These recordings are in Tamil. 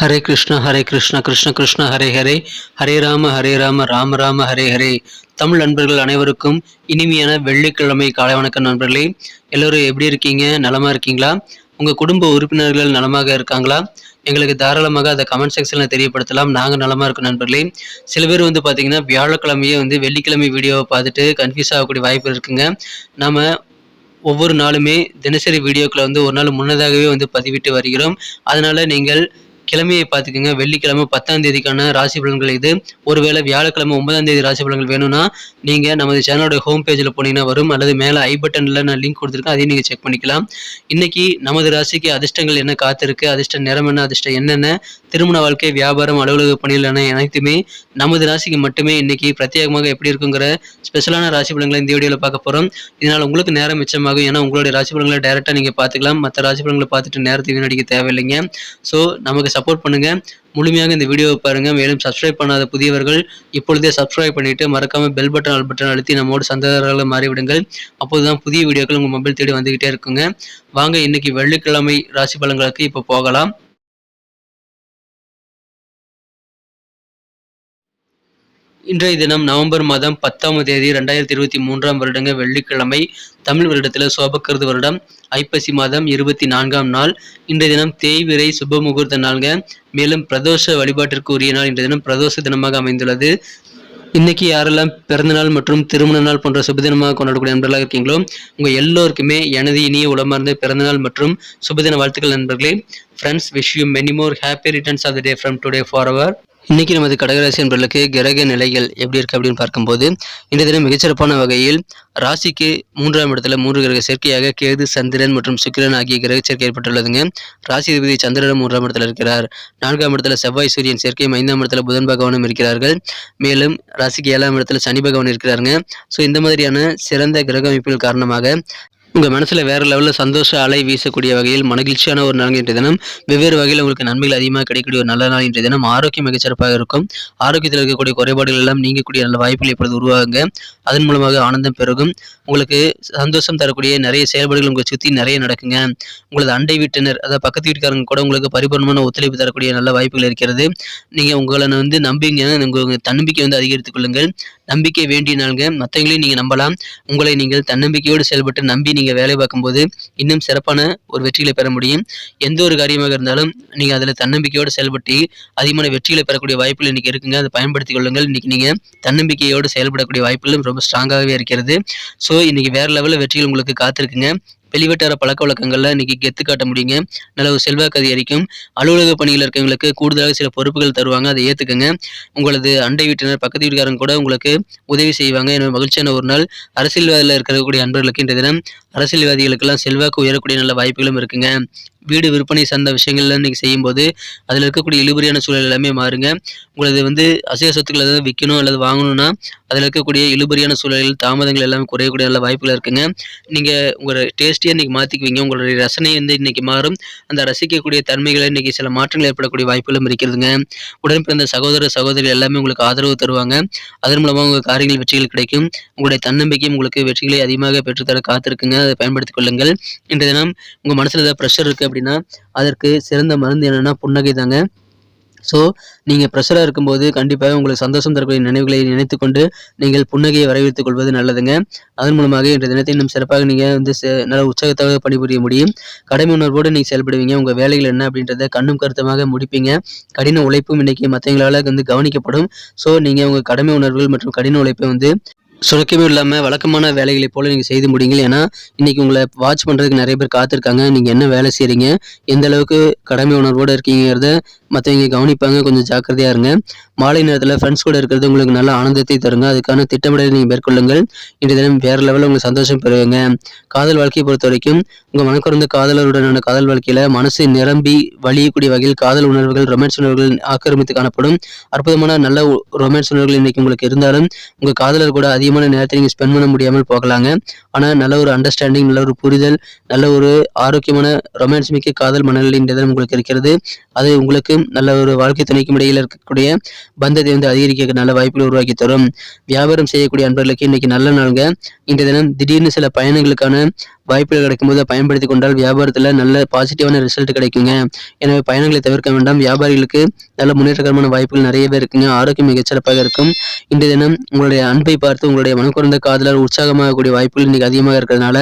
ஹரே கிருஷ்ணா ஹரே கிருஷ்ணா கிருஷ்ண கிருஷ்ண ஹரே ஹரே. ஹரே ராம ஹரே ராம ராம ராம ஹரே ஹரே. தமிழ் நண்பர்கள் அனைவருக்கும் இனிமையான வெள்ளிக்கிழமை காலை வணக்கம் நண்பர்களே. எல்லோரும் எப்படி இருக்கீங்க? நலமாக இருக்கீங்களா? உங்கள் குடும்ப உறுப்பினர்கள் நலமாக இருக்காங்களா? எங்களுக்கு தாராளமாக அதை கமெண்ட் செக்ஷனில் தெரியப்படுத்தலாம். நாங்கள் நலமாக இருக்கோம் நண்பர்களே. சில பேர் வந்து பார்த்தீங்கன்னா வியாழக்கிழமையே வந்து வெள்ளிக்கிழமை வீடியோவை பார்த்துட்டு கன்ஃபியூஸ் ஆகக்கூடிய வாய்ப்பு இருக்குங்க. நம்ம ஒவ்வொரு நாளுமே தினசரி வீடியோக்களை வந்து ஒரு நாள் முன்னதாகவே வந்து பதிவிட்டு வருகிறோம். அதனால் நீங்கள் கிழமையை பார்த்துக்கோங்க. வெள்ளிக்கிழமை பத்தாம் தேதிக்கான ராசி பலன்கள் இது. ஒருவேளை வியாழக்கிழமை ஒன்பதாம் தேதி ராசி பலன்கள் வேணும்னா நீங்கள் நமது சேனலோட ஹோம் பேஜில் போனீங்கன்னா வரும். அல்லது மேலே ஐ பட்டனில் நான் லிங்க் கொடுத்துருக்கேன். அதையும் நீங்கள் செக் பண்ணிக்கலாம். இன்னைக்கு நமது ராசிக்கு அதிர்ஷ்டங்கள் என்ன காத்திருக்கு? அதிர்ஷ்ட நிறம் என்ன? அதிர்ஷ்டம் என்னென்ன திருமண வாழ்க்கை வியாபாரம் அலுவலக பணிகள் என அனைத்துமே நமது ராசிக்கு மட்டுமே இன்னைக்கு பிரத்யேகமாக எப்படி இருக்குங்கிற ஸ்பெஷலான ராசி பலன்களை இந்த வீடியோவில் பார்க்க போகிறோம் இதனால் உங்களுக்கு நேரம் மிச்சமாகும். ஏன்னா உங்களுடைய ராசி பலன்களை டைரெக்டாக நீங்கள் பார்த்துக்கலாம். மற்ற ராசி பலன்களை பார்த்துட்டு நேரத்தை வீணடிக்க தேவையில்லைங்க. ஸோ நமக்கு சப்போர்ட் பண்ணுங்கள் முழுமையாக இந்த வீடியோவை பாருங்கள் மேலும் சப்ஸ்கிரைப் பண்ணாத புதியவர்கள் இப்பொழுதே சப்ஸ்கிரைப் பண்ணிவிட்டு மறக்காமல் பெல் பட்டன் ஆல் பட்டன் அழுத்தி நம்மோடு சந்தேகங்களை மாறிவிடுங்கள். அப்போது தான் புதிய வீடியோக்கள் உங்கள் மொபைல் தேடி வந்துக்கிட்டே இருக்குங்க. வாங்க இன்றைக்கி வெள்ளிக்கிழமை ராசி பலன்களுக்கு இப்போ போகலாம். இன்றைய தினம் நவம்பர் மாதம் பத்தாம் தேதி ரெண்டாயிரத்தி இருபத்தி மூன்றாம் வருடங்க வெள்ளிக்கிழமை தமிழ் வருடத்தில் சோபக்கருது வருடம் ஐப்பசி மாதம் இருபத்தி நான்காம் நாள். இன்றைய தினம் தேய்விரை சுப முகூர்த்த நாள்ங்க. மேலும் பிரதோஷ வழிபாட்டிற்கு உரிய நாள் இன்றைய தினம் பிரதோஷ தினமாக அமைந்துள்ளது. இன்னைக்கு யாரெல்லாம் பிறந்தநாள் மற்றும் திருமண நாள் போன்ற சுபதினமாக கொண்டாடக்கூடிய நண்பர்களாக இருக்கீங்களோ உங்கள் எல்லோருக்குமே எனது இனிய உளமார்ந்த பிறந்தநாள் மற்றும் சுபதின வாழ்த்துக்கள் நண்பர்களே. Friends wish you many more happy returns of the day from today for our இன்னைக்கு நமது கடகராசி என்பவர்களுக்கு கிரக நிலைகள் எப்படி இருக்கு அப்படின்னு பார்க்கும்போது இந்த தினம் மிகச்சிறப்பான வகையில் ராசிக்கு மூன்றாம் இடத்துல மூன்று கிரக சேர்க்கையாக கேது சந்திரன் மற்றும் சுக்கிரன் ஆகிய கிரக சேர்க்கை ஏற்பட்டுள்ளதுங்க. ராசி அதிபதி சந்திரன் மூன்றாம் இடத்துல இருக்கிறார். நான்காம் இடத்துல செவ்வாய் சூரியன் சேர்க்கையும் ஐந்தாம் இடத்துல புதன் பகவானும் இருக்கிறார்கள். மேலும் ராசிக்கு ஏழாம் இடத்துல சனி பகவான் இருக்கிறாருங்க. ஸோ இந்த மாதிரியான சிறந்த கிரக அமைப்புகள் காரணமாக உங்கள் மனசில் வேறு லெவலில் சந்தோஷ அலை வீசக்கூடிய வகையில் மகிழ்ச்சியான ஒரு நாள் இன்றைய தினம். வெவ்வேறு வகையில் உங்களுக்கு நன்மைகள் அதிகமாக கிடைக்கக்கூடிய ஒரு நல்ல நாள் இன்றைய தினம். ஆரோக்கியம் மிகச்சிறப்பாக இருக்கும். ஆரோக்கியத்தில் இருக்கக்கூடிய குறைபாடுகள் எல்லாம் நீங்கக்கூடிய நல்ல வாய்ப்புகள் இப்பொழுது உருவாகுங்க. அதன் மூலமாக ஆனந்தம் பெருகும். உங்களுக்கு சந்தோஷம் தரக்கூடிய நிறைய செயல்பாடுகள் உங்களை சுற்றி நிறைய நடக்குங்க. உங்களது அண்டை வீட்டினர் அதாவது பக்கத்து வீட்டுக்காரங்க கூட உங்களுக்கு பரிபூர்ணமான ஒத்துழைப்பு தரக்கூடிய நல்ல வாய்ப்புகள் இருக்கிறது. நீங்கள் உங்களை வந்து நம்பிங்க உங்கள் தன்னம்பிக்கை வந்து அதிகரித்துக் கொள்ளுங்கள். நம்பிக்கை வேண்டிய நாளுங்க. மற்றவங்களையும் நீங்கள் நம்பலாம். உங்களை நீங்கள் தன்னம்பிக்கையோடு செயல்பட்டு நம்பி நீங்கள் வேலை பார்க்கும்போது இன்னும் சிறப்பான ஒரு வெற்றிகளை பெற முடியும். எந்த ஒரு காரியமாக இருந்தாலும் நீங்கள் அதில் தன்னம்பிக்கையோடு செயல்பட்டு அதிகமான வெற்றிகளை பெறக்கூடிய வாய்ப்புகள் இன்றைக்கி இருக்குங்க. அதை பயன்படுத்திக் கொள்ளுங்கள். இன்றைக்கி நீங்கள் தன்னம்பிக்கையோடு செயல்படக்கூடிய வாய்ப்புகளும் ரொம்ப ஸ்ட்ராங்காகவே இருக்கிறது. ஸோ இன்றைக்கி வேறு லெவலில் வெற்றிகள் உங்களுக்கு காத்திருக்குங்க. வெளிவட்டார பழக்க வழக்கங்களில் இன்னைக்கு கெத்து காட்ட முடியுங்க. நல்ல ஒரு செல்வாக்கு அதிகரிக்கும். அலுவலக பணியில் இருக்கவங்களுக்கு கூடுதலாக சில பொறுப்புகள் தருவாங்க. அதை ஏற்றுக்குங்க உங்களது அண்டை வீட்டினர் பக்கத்து வீட்டுக்காரங்க கூட உங்களுக்கு உதவி செய்வாங்க. என்னோட மகிழ்ச்சியான ஒரு நாள். அரசியல்வாதியில் இருக்கக்கூடிய அன்பர்களுக்கு இந்த தினம் அரசியல்வாதிகளுக்கெல்லாம் செல்வாக்கு உயரக்கூடிய நல்ல வாய்ப்புகளும் இருக்குங்க. வீடு விற்பனை சார்ந்த விஷயங்கள்லாம் நீங்கள் செய்யும்போது அதில் இருக்கக்கூடிய இழுபறியான சூழல் எல்லாமே மாறுங்க. உங்களது வந்து அசைய சொத்துக்கள் ஏதாவது விற்கணும் அல்லது வாங்கணும்னா அதில் இருக்கக்கூடிய இழுபறியான சூழல்கள் தாமதங்கள் எல்லாமே குறையக்கூடிய நல்ல வாய்ப்புகள் இருக்குங்க. நீங்கள் உங்களோட டேஸ்டியாக இன்றைக்கி மாற்றிக்குவீங்க உங்களுடைய ரசனை வந்து இன்றைக்கி மாறும். அந்த ரசிக்கக்கூடிய தன்மைகளை இன்றைக்கி சில மாற்றங்கள் ஏற்படக்கூடிய வாய்ப்புகளும் இருக்கிறதுங்க. உடன் பிறந்த சகோதர சகோதரி எல்லாமே உங்களுக்கு ஆதரவு தருவாங்க. அதன் மூலமாக உங்கள் காரியங்கள் வெற்றிகள் கிடைக்கும். உங்களுடைய தன்னம்பிக்கையும் உங்களுக்கு வெற்றிகளை அதிகமாக பெற்றுத்தர காத்திருக்குங்க. அதை பயன்படுத்திக் கொள்ளுங்கள். இன்றைய தினம் உங்கள் மனசில் ஏதாவது ப்ரெஷர் இருக்குது அப்படின்னா அதற்கு சிறந்த மருந்து என்னென்னா புன்னகை தாங்க. ஸோ நீங்கள் ப்ரெஷராக இருக்கும்போது கண்டிப்பாக உங்களுக்கு சந்தோஷம் தரக்கூடிய நினைவுகளை நினைத்து கொண்டு நீங்கள் புன்னகையை வரவேற்றுக் கொள்வது நல்லதுங்க. அதன் மூலமாக இன்றைய தினத்தை இன்னும் சிறப்பாக நீங்கள் வந்து நல்ல உற்சாகத்தாக பணிபுரிய முடியும். கடமை உணர்வோடு நீங்கள் செயல்படுவீங்க. உங்கள் வேலைகள் என்ன அப்படின்றத கண்ணும் கருத்தமாக முடிப்பீங்க. கடின உழைப்பும் இன்றைக்கி மற்றவங்களால் வந்து கவனிக்கப்படும். ஸோ நீங்கள் உங்கள் கடமை உணர்வுகள் மற்றும் கடின உழைப்பை வந்து சுரக்கமே இல்லாமல் வழக்கமான வேலைகளை போல் நீங்கள் செய்து முடியுங்கள். ஏன்னா இன்றைக்கி உங்களை வாட்ச் பண்ணுறதுக்கு நிறைய பேர் காத்திருக்காங்க. நீங்கள் என்ன வேலை செய்கிறீங்க எந்த அளவுக்கு கடமை உணர்வோடு இருக்கீங்கிறத மற்றவங்க கவனிப்பாங்க. கொஞ்சம் ஜாக்கிரதையாக இருங்க. மாலை நேரத்தில் ஃப்ரெண்ட்ஸ் கூட இருக்கிறது உங்களுக்கு நல்ல ஆனந்தத்தை தருங்க. அதுக்கான திட்டமிடலை நீங்கள் மேற்கொள்ளுங்கள். இன்றைய தினம் வேறு லெவலில் உங்களுக்கு சந்தோஷம் பெறுவீங்க. காதல் வாழ்க்கையை பொறுத்த வரைக்கும் உங்கள் மனக்குறந்த காதலருடனான காதல் வாழ்க்கையில் மனசு நிரம்பி வழியக்கூடிய வகையில் காதல் உணர்வுகள் ரொமான்ஸ் உணர்வுகள் ஆக்கிரமித்து காணப்படும். அற்புதமான நல்ல ரொமான்ஸ் உணர்வுகள் இன்றைக்கி உங்களுக்கு இருந்தாலும் உங்கள் காதலர் கூட அதிகமான நேரத்தை நீங்கள் ஸ்பெண்ட் பண்ண முடியாமல் போகலாங்க. ஆனால் நல்ல ஒரு அண்டர்ஸ்டாண்டிங் நல்ல ஒரு புரிதல் நல்ல ஒரு ஆரோக்கியமான ரொமான்ஸ் மிக்க காதல் மனநிலை உங்களுக்கு இருக்கிறது. அது உங்களுக்கு நல்ல ஒரு வாழ்க்கை துணைக்கும் இடையில் இருக்கக்கூடிய பந்தத்தை வந்து அதிகரிக்க நல்ல வாய்ப்புகள் உருவாக்கி தரும். வியாபாரம் செய்யக்கூடிய அன்பர்களுக்கு இன்னைக்கு நல்ல நாளுங்க. இன்றைய தினம் திடீர்னு சில பயணங்களுக்கான வாய்ப்புகள் கிடைக்கும்போது பயன்படுத்தி கொண்டால் வியாபாரத்தில் நல்ல பாசிட்டிவான ரிசல்ட் கிடைக்குங்க. எனவே பயணங்களை தவிர்க்க வேண்டாம். வியாபாரிகளுக்கு நல்ல முன்னேற்றகரமான வாய்ப்புகள் நிறையவே இருக்குங்க. ஆரோக்கியம் மிகச்சிறப்பாக இருக்கும். இன்றைய தினம் உங்களுடைய அன்பை பார்த்து உங்களுடைய மனக்குறந்த காதலர் உற்சாகமாகக்கூடிய வாய்ப்புகள் இன்றைக்கி அதிகமாக இருக்கிறதுனால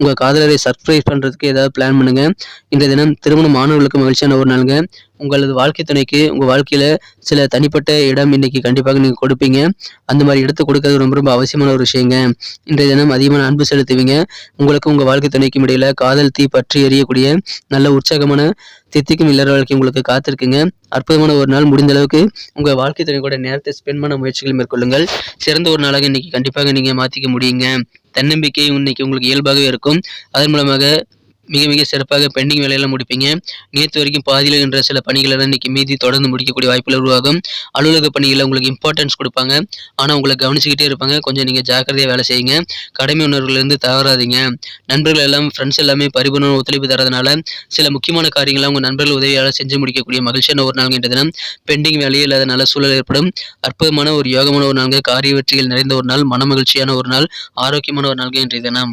உங்கள் காதலரை சர்ப்ரைஸ் பண்ணுறதுக்கு ஏதாவது பிளான் பண்ணுங்கள் இன்றைய தினம் திருமணம் மாணவர்களுக்கு மகிழ்ச்சியான ஒரு நாளுங்க. உங்களது வாழ்க்கை துணைக்கு உங்கள் வாழ்க்கையில் சில தனிப்பட்ட இடம் இன்னைக்கு கண்டிப்பாக நீங்கள் கொடுப்பீங்க. அந்த மாதிரி இடத்த கொடுக்கறது ரொம்ப ரொம்ப அவசியமான ஒரு விஷயங்க. இன்றைய தினம் அதிகமான அன்பு செலுத்துவீங்க. உங்களுக்கு உங்கள் வாழ்க்கை துணைக்கும் இடையில காதல் தீ பற்றி எறியக்கூடிய நல்ல உற்சாகமான தித்திக்கும் இல்லற வாழ்க்கை உங்களுக்கு காத்திருக்குங்க. அற்புதமான ஒரு நாள் முடிந்த அளவுக்கு உங்கள் வாழ்க்கை துணை கூட நேரத்தை ஸ்பெண்ட் பண்ண முயற்சிகள் மேற்கொள்ளுங்கள். சிறந்த ஒரு நாளாக இன்னைக்கு கண்டிப்பாக நீங்கள் மாற்றிக்க முடியுங்க. தன்னம்பிக்கை இன்னைக்கு உங்களுக்கு இயல்பாகவே இருக்கும். அதன் மூலமாக மிக மிக சிறப்பாக பெண்டிங் வேலையெல்லாம் முடிப்பீங்க. நேற்று வரைக்கும் பாதியில் என்ற சில பணிகளெல்லாம் இன்றைக்கி இன்னைக்கு மீதி தொடர்ந்து முடிக்கக்கூடிய வாய்ப்புகள் உருவாகும். அலுவலக பணிகளில் உங்களுக்கு இம்பார்ட்டன்ஸ் கொடுப்பாங்க. ஆனால் உங்களை கவனிச்சுக்கிட்டே இருப்பாங்க. கொஞ்சம் நீங்கள் ஜாக்கிரதையாக வேலை செய்யுங்க. கடமை உணர்வுலேருந்து தவறாதீங்க. நண்பர்கள் எல்லாம் ஃப்ரெண்ட்ஸ் எல்லாமே பரிபூர்ண ஒத்துழைப்பு தரதுனால சில முக்கியமான காரியங்களை உங்கள் நண்பர்கள் உதவியால் செஞ்சு முடிக்கக்கூடிய மகிழ்ச்சியான ஒரு நாள் என்ற தினம். பெண்டிங் வேலையே இல்லாத நல்ல சூழல் ஏற்படும். அற்புதமான ஒரு யோகமான ஒரு நாள். காரிய வெற்றிகள் நிறைந்த ஒரு நாள். மன மகிழ்ச்சியான ஒரு நாள். ஆரோக்கியமான ஒரு நாள் இன்றைய தினம்.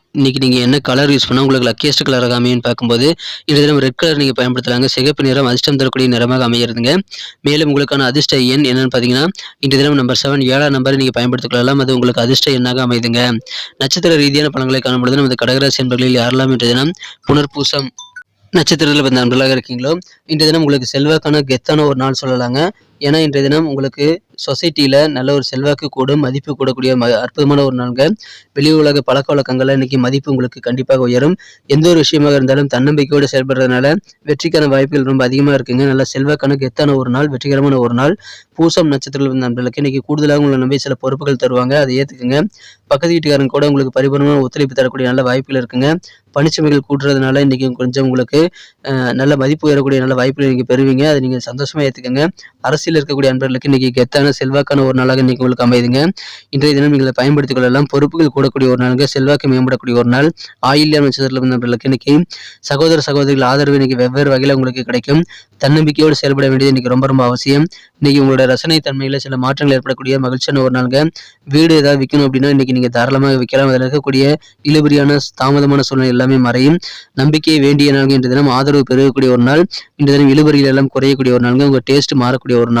இன்னைக்கு நீங்கள் என்ன கலர் யூஸ் பண்ணால் உங்களுக்கு லக்கியஸ்ட் கலராக அமையும்னு பார்க்கும்போது இந்த தினம் ரெட் கலர் நீங்கள் பயன்படுத்தலாங்க. சிகப்பு நிறம் அதிர்ஷ்டம் தரக்கூடிய நிறமாக அமையிறதுங்க. மேலும் உங்களுக்கான அதிர்ஷ்ட எண் என்னென்னு பார்த்தீங்கன்னா இந்த தினம் நம்பர் செவன் ஏழாம் நம்பரை நீங்கள் பயன்படுத்திக் அது உங்களுக்கு அதிர்ஷ்ட எண்ணாக அமைதுங்க. நட்சத்திர ரீதியான பலன்களை காணும்பொழுது நமது கடகராசி என்பர்களில் யாரெல்லாம் இன்றைய தினம் புனர்பூசம் நட்சத்திரத்தில் பிறந்த நண்பர்களாக இருக்கீங்களோ இன்றைய தினம் உங்களுக்கு செல்வாக்கான கெத்தான ஒரு நாள் சொல்லலாங்க. ஏன்னா இன்றைய தினம் உங்களுக்கு சொசைட்டியில் நல்ல ஒரு செல்வாக்கு கூடும் மதிப்பு கூடக்கூடிய ம அற்புதமான ஒரு நாள்ங்க. வெளி உலக பழக்க வழக்கங்களில் இன்றைக்கி மதிப்பு உங்களுக்கு கண்டிப்பாக உயரும். எந்த ஒரு விஷயமாக இருந்தாலும் தன்னம்பிக்கையோடு செயல்படுறதுனால வெற்றிக்கான வாய்ப்புகள் ரொம்ப அதிகமாக இருக்குங்க. நல்ல செல்வாக்கான கெத்தான ஒரு நாள் வெற்றிகரமான ஒரு நாள். பூசம் நட்சத்திரத்தில் நண்பர்களுக்கு இன்றைக்கி கூடுதலாக உங்களை நம்பி சில பொறுப்புகள் தருவாங்க. அதை ஏற்றுக்குங்க பக்கத்து வீட்டுக்காரங்க கூட உங்களுக்கு பரிபூர்ணமான ஒத்துழைப்பு தரக்கூடிய நல்ல வாய்ப்புகள் இருக்குங்க. பணிச்சுமைகள் கூட்டுறதுனால இன்றைக்கி கொஞ்சம் உங்களுக்கு நல்ல மதிப்பு உயரக்கூடிய நல்ல வாய்ப்புகள் நீங்கள் பெறுவீங்க. அதை நீங்கள் சந்தோஷமாக ஏற்றுக்கங்க அரசியல் இருக்கக்கூடிய அன்பர்களுக்கு இன்னைக்கு கெத்தான செல்வாக்கான ஒரு நாளாக இன்னைக்கு உங்களுக்கு அமைதுங்க இன்றைய தினம் நீங்கள் பயன்படுத்திக் கொள்ளலாம். பொறுப்புகள் கூடக்கூடிய ஒரு நாளுங்க. செல்வாக்கு மேம்படக்கூடிய ஒரு நாள். ஆயில்யம் நட்சத்திரத்தில் இருந்தவர்களுக்கு இன்னைக்கு சகோதர சகோதரிகள் ஆதரவு இன்னைக்கு வெவ்வேறு வகையில் உங்களுக்கு கிடைக்கும். தன்னம்பிக்கையோடு செயல்பட வேண்டியது இன்னைக்கு ரொம்ப ரொம்ப அவசியம். இன்னைக்கு உங்களோட ரசனை தன்மையில சில மாற்றங்கள் ஏற்படக்கூடிய மகிழ்ச்சியான ஒரு நாளுங்க. வீடு ஏதாவது விற்கணும் அப்படின்னா இன்னைக்கு நீங்க தாராளமாக விற்கலாம். அதில் இருக்கக்கூடிய இழுபறியான தாமதமான சூழ்நிலை எல்லாமே மறையும். நம்பிக்கையை வேண்டிய நாள் இன்று தினம் ஆதரவு பெருகக்கூடிய ஒரு நாள். இன்று தினம் இழுபறிகள் எல்லாம் குறையக்கூடிய ஒரு நாளுங்க. உங்க டேஸ்ட் மாறக்கூடிய ஒரு நாள்.